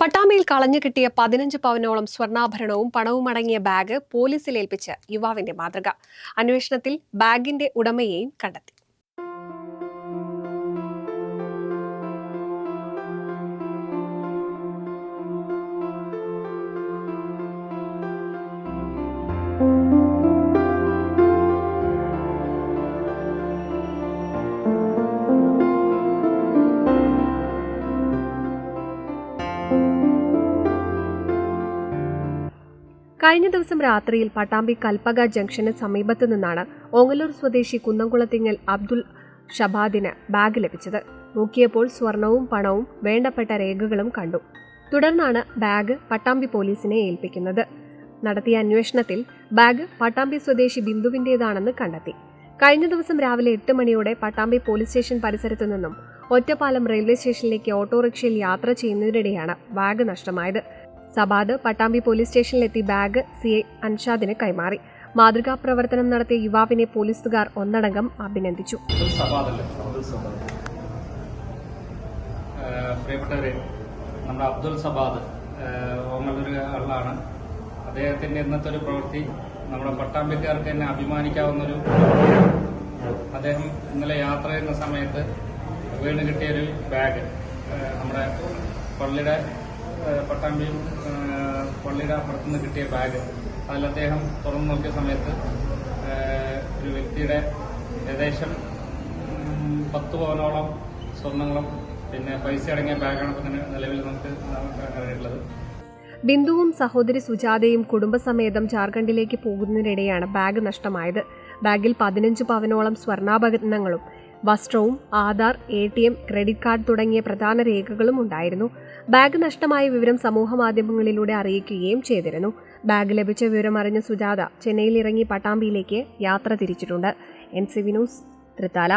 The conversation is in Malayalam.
പട്ടാമ്പയിൽ കളഞ്ഞു കിട്ടിയ പതിനഞ്ച് പവനോളം സ്വർണാഭരണവും പണവും അടങ്ങിയ ബാഗ് പോലീസിൽ ഏൽപ്പിച്ച് യുവാവിന്റെ മാതൃക. അന്വേഷണത്തിൽ ബാഗിന്റെ ഉടമയെയും കണ്ടെത്തി. കഴിഞ്ഞ ദിവസം രാത്രിയിൽ പട്ടാമ്പി കൽപ്പക ജംഗ്ഷന് സമീപത്തു നിന്നാണ് ഓങ്ങല്ലൂർ സ്വദേശി കുന്നംകുളത്തിങ്ങൽ അബ്ദുൾ ഷബാദിന് ബാഗ് ലഭിച്ചത്. നോക്കിയപ്പോൾ സ്വർണവും പണവും വേണ്ടപ്പെട്ട രേഖകളും കണ്ടു. തുടർന്നാണ് ബാഗ് പട്ടാമ്പി പോലീസിനെ ഏൽപ്പിക്കുന്നത്. നടത്തിയ അന്വേഷണത്തിൽ ബാഗ് പട്ടാമ്പി സ്വദേശി ബിന്ദുവിന്റേതാണെന്ന് കണ്ടെത്തി. കഴിഞ്ഞ ദിവസം രാവിലെ എട്ട് മണിയോടെ പട്ടാമ്പി പോലീസ് സ്റ്റേഷൻ പരിസരത്തു നിന്നും ഒറ്റപ്പാലം റെയിൽവേ സ്റ്റേഷനിലേക്ക് ഓട്ടോറിക്ഷയിൽ യാത്ര ചെയ്യുന്നതിനിടെയാണ് ബാഗ് നഷ്ടമായത്. സബാദ് പട്ടാമ്പി പോലീസ് സ്റ്റേഷനിലെത്തി ബാഗ് സി ഐ അൻഷാദിന് കൈമാറി. മാതൃകാ പ്രവർത്തനം നടത്തിയ യുവാവിനെ പോലീസുകാർ ഒന്നടങ്കം അഭിനന്ദിച്ചു. പ്രിയപ്പെട്ടവരെ നമ്മുടെ അബ്ദുൽ സബാദ് ഓമലൊരു ആളാണ്. അദ്ദേഹത്തിന്റെ ഇന്നത്തെ ഒരു പ്രവൃത്തി നമ്മുടെ പട്ടാമ്പിക്കാർക്ക് തന്നെ അഭിമാനിക്കാവുന്ന ഒരു അദ്ദേഹം ഇന്നലെ യാത്ര ചെയ്യുന്ന സമയത്ത് വീണ് കിട്ടിയൊരു ബാഗ് നമ്മുടെ പള്ളിയുടെ ഏഹ് പട്ടാമ്പി ഏഹ് പള്ളിയുടെ അപ്പുറത്തുനിന്ന് കിട്ടിയ ബാഗ്. അതിൽ അദ്ദേഹം തുറന്നു നോക്കിയ സമയത്ത് ഒരു വ്യക്തിയുടെ ഏകദേശം പത്ത് പവനോളം സ്വർണങ്ങളും പിന്നെ പൈസ അടങ്ങിയ ബാഗാണ് ഇപ്പം നിലവിൽ നമുക്ക് അറിയിട്ടുള്ളത് ബിന്ദുവും സഹോദരി സുജാതയും കുടുംബസമേതം ജാർഖണ്ഡിലേക്ക് പോകുന്നതിനിടെയാണ് ബാഗ് നഷ്ടമായത്. ബാഗിൽ പതിനഞ്ച് പവനോളം സ്വർണാഭരണങ്ങളും വസ്ത്രവും Aadhaar A T M credit card തുടങ്ങിയ പ്രധാന രേഖകളും ഉണ്ടായിരുന്നു. ബാഗ് നഷ്ടമായ വിവരം സമൂഹ മാധ്യമങ്ങളിലൂടെ അറിയിക്കുകയും ചെയ്തിരുന്നു. ബാഗ് ലഭിച്ച വിവരം അറിഞ്ഞ സുജാത ചെന്നൈയിൽ ഇറങ്ങി പട്ടാമ്പിയിലേക്ക് യാത്ര തിരിച്ചിട്ടുണ്ട്. N C V news Thrithala.